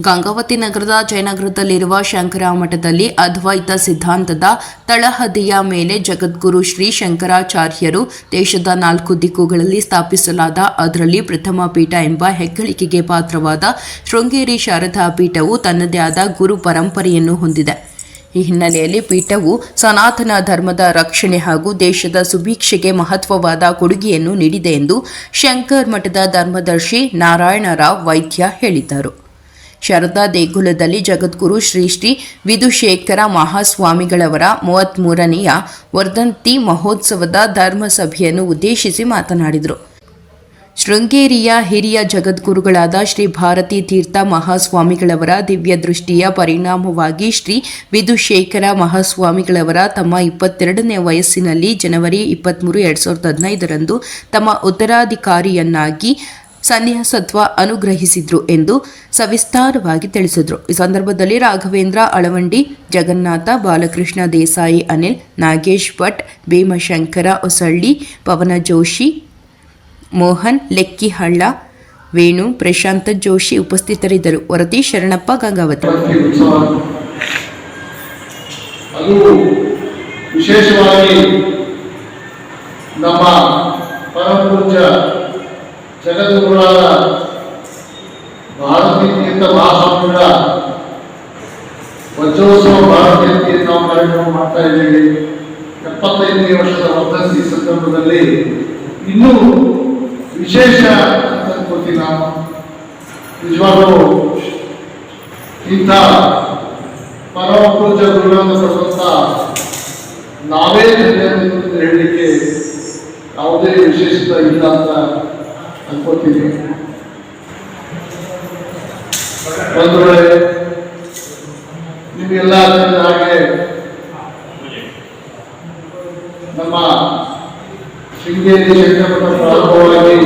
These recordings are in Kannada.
ಗಂಗಾವತಿ ನಗರದ ಜಯನಗರದಲ್ಲಿರುವ ಶಂಕರ ಮಠದಲ್ಲಿ ಅದ್ವೈತ ಸಿದ್ಧಾಂತದ ತಳಹದಿಯ ಮೇಲೆ ಜಗದ್ಗುರು ಶ್ರೀ ಶಂಕರಾಚಾರ್ಯರು ದೇಶದ ನಾಲ್ಕು ದಿಕ್ಕುಗಳಲ್ಲಿ ಸ್ಥಾಪಿಸಲಾದ ಅದರಲ್ಲಿ ಪ್ರಥಮ ಪೀಠ ಎಂಬ ಹೆಗ್ಗಳಿಕೆಗೆ ಪಾತ್ರವಾದ ಶೃಂಗೇರಿ ಶಾರದಾ ಪೀಠವು ತನ್ನದೇ ಆದ ಗುರು ಪರಂಪರೆಯನ್ನು ಹೊಂದಿದೆ. ಈ ಹಿನ್ನೆಲೆಯಲ್ಲಿ ಪೀಠವು ಸನಾತನ ಧರ್ಮದ ರಕ್ಷಣೆ ಹಾಗೂ ದೇಶದ ಸುಭೀಕ್ಷೆಗೆ ಮಹತ್ವವಾದ ಕೊಡುಗೆಯನ್ನು ನೀಡಿದೆ ಎಂದು ಶಂಕರ್ ಮಠದ ಧರ್ಮದರ್ಶಿ ನಾರಾಯಣರಾವ್ ವೈದ್ಯ ಹೇಳಿದರು. ಶಾರದಾ ದೇಗುಲದಲ್ಲಿ ಜಗದ್ಗುರು ಶ್ರೀ ಶ್ರೀ ವಿಧುಶೇಖರ ಮಹಾಸ್ವಾಮಿಗಳವರ ಮೂವತ್ತ್ಮೂರನೆಯ ವರ್ಧಂತಿ ಮಹೋತ್ಸವದ ಧರ್ಮಸಭೆಯನ್ನು ಉದ್ದೇಶಿಸಿ ಮಾತನಾಡಿದರು. ಶೃಂಗೇರಿಯ ಹಿರಿಯ ಜಗದ್ಗುರುಗಳಾದ ಶ್ರೀ ಭಾರತೀ ತೀರ್ಥ ಮಹಾಸ್ವಾಮಿಗಳವರ ದಿವ್ಯ ದೃಷ್ಟಿಯ ಪರಿಣಾಮವಾಗಿ ಶ್ರೀ ವಿಧುಶೇಖರ ಮಹಾಸ್ವಾಮಿಗಳವರ ತಮ್ಮ ಇಪ್ಪತ್ತೆರಡನೇ ವಯಸ್ಸಿನಲ್ಲಿ ಜನವರಿ ಇಪ್ಪತ್ತ್ಮೂರು ಎರಡು ಸಾವಿರದ ಹದಿನೈದರಂದು ತಮ್ಮ ಉತ್ತರಾಧಿಕಾರಿಯನ್ನಾಗಿ ಸನ್ಯಾಸತ್ವ ಅನುಗ್ರಹಿಸಿದ್ರು ಎಂದು ಸವಿಸ್ತಾರವಾಗಿ ತಿಳಿಸಿದ್ರು. ಈ ಸಂದರ್ಭದಲ್ಲಿ ರಾಘವೇಂದ್ರ, ಅಳವಂಡಿ, ಜಗನ್ನಾಥ, ಬಾಲಕೃಷ್ಣ ದೇಸಾಯಿ, ಅನಿಲ್, ನಾಗೇಶ್ ಭಟ್, ಭೀಮಶಂಕರ ಹೊಸಳ್ಳಿ, ಪವನ ಜೋಶಿ, ಮೋಹನ್, ಲೆಕ್ಕಿಹಳ್ಳ, ವೇಣು, ಪ್ರಶಾಂತ ಜೋಶಿ ಉಪಸ್ಥಿತರಿದ್ದರು. ವರದಿ ಶರಣಪ್ಪ ಗಂಗಾವತಿ. ವಿಶೇಷವಾಗಿ ನಮ್ಮ ಪರಮಪೂಜ್ಯ ಜಗದ್ಗುರುಗಳಾದ ಭಾರತೀಯ ತೀರ್ಥ ಮಹಾಸ್ವಾಮಿಗಳ ವಜ್ರೋತ್ಸವ ಭಾರತೀಯ ನಾವು ಕಾರ್ಯಕ್ರಮ ಮಾಡ್ತಾ ಇದ್ದೀವಿ. ಎಪ್ಪತ್ತೈದನೇ ವರ್ಷದ ವರ್ಧಂತಿ ಸಂದರ್ಭದಲ್ಲಿ ಇನ್ನೂ ವಿಶೇಷ ಅಂತ ಅನ್ಕೋತೀನಿ ನಾವು ನಿಜವಾಗ್ಲೂ ಇಂಥ ಪರಮ ಪೂಜ ಗುರುಗಳನ್ನು ಕೊಡುವಂಥ ನಾವೇ ಹೇಳಲಿಕ್ಕೆ ಯಾವುದೇ ವಿಶೇಷತೆ ಇಲ್ಲ ಅಂತ ಅನ್ಕೋತೀನಿ ಒಂದು ವೇಳೆ ನಿಮಗೆಲ್ಲ ಹಾಗೆ ನಮ್ಮ ಶೃಂಗೇರಿ ಶಂಕರಮಠ ಪ್ರಾರಂಭವಾಗಿ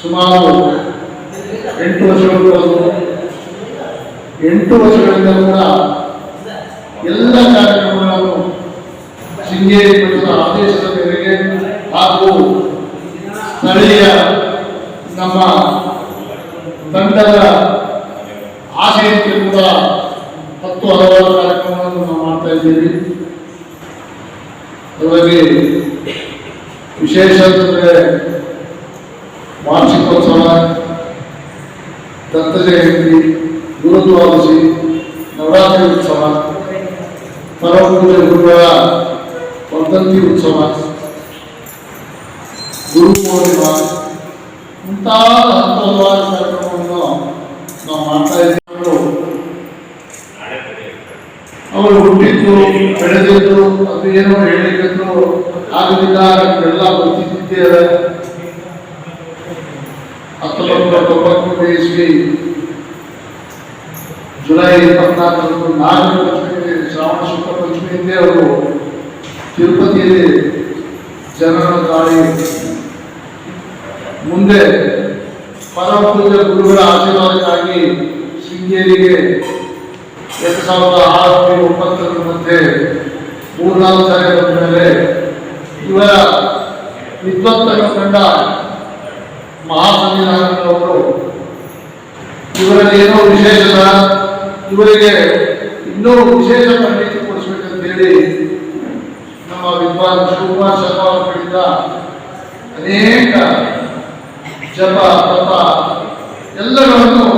ಸುಮಾರು ಎಂಟು ವರ್ಷಗಳು ಎಂಟು ವರ್ಷಗಳಿಂದ ಕೂಡ ಎಲ್ಲ ಕಾರ್ಯಕ್ರಮಗಳನ್ನು ಶೃಂಗೇರಿ ಮಠದ ಆದೇಶದ ಮೇರೆಗೆ ಹಾಗೂ ಸ್ಥಳೀಯ ನಮ್ಮ ತಂಡದ ಆಶಯಕ್ಕೆ ಹತ್ತು ಹಲವಾರು ಕಾರ್ಯಕ್ರಮಗಳನ್ನು ನಾವು ಮಾಡ್ತಾ ಇದ್ದೀವಿ. ಅದರಲ್ಲಿ ವಿಶೇಷ ಅಂತಂದ್ರೆ ವಾರ್ಷಿಕೋತ್ಸವ, ದತ್ತ ಜಯಂತಿ, ಗುರುದ್ವಾದಶಿ, ನವರಾತ್ರಿ ಉತ್ಸವ ಪರಮಪೂಜೆ ಗುರುಗಳ ವರ್ಧಂತಿ ಉತ್ಸವ. ಗುರು ಪೂರ್ಣಿಮ ಮುಂತಾದ ಹತ್ತು ಕಾರ್ಯಕ್ರಮವನ್ನು ನಾವು ಮಾಡ್ತಾ ಇದ್ದೀವಿ ಅವರು ಹುಟ್ಟಿದ್ದು, ಬೆಳೆದಿದ್ದು, ಅದು ಏನೋ ಹೇಳಿದ್ದು ಆಗಲಿಲ್ಲ ಎಲ್ಲ ಬರ್ತಿದ್ದಿದ್ದೇವೆ ಹತ್ತೊಂಬತ್ತು ನೂರ ಇಸ್ವಿ, ಜುಲೈ ಇಪ್ಪತ್ನಾಲ್ಕರಂದು ನಾಗರ ಪಂಚಮಿ ಶ್ರಾವಣ ಶುಕ್ಲ ಪಂಚಮಿಯಿಂದೇ ಅವರು ತಿರುಪತಿಯಲ್ಲಿ ಜನರ ದಾಳಿ. ಮುಂದೆ ಪರಪೂಜ ಗುರುಗಳ ಆಶೀರ್ವಾದಕ್ಕಾಗಿ ಶೃಂಗೇರಿಗೆ ಎರಡು ಸಾವಿರದ ಆರು ಒಂಬತ್ತರ ಮಧ್ಯೆ ಮೂರ್ನಾಲ್ಕು ಸಾರಿ ಬಂದ ಮೇಲೆ ಇವರ ವಿದ್ವತ್ತನ್ನು ಕಂಡ ಮಹಾಸಂವಿಧಾನದವರು ಇವರಲ್ಲಿ ಏನೋ ವಿಶೇಷ ಇವರಿಗೆ ಇನ್ನೂ ವಿಶೇಷ ಪರಿಣಿತಿ ಕೊಡಿಸ್ಬೇಕಂತ ಹೇಳಿ ವಿದ್ವಾನ್ ಶಿವಕುಮಾರ್ ಶರ್ಮಾ ಅನೇಕ ಜಪ ತಪ ಎಲ್ಲಗಳನ್ನು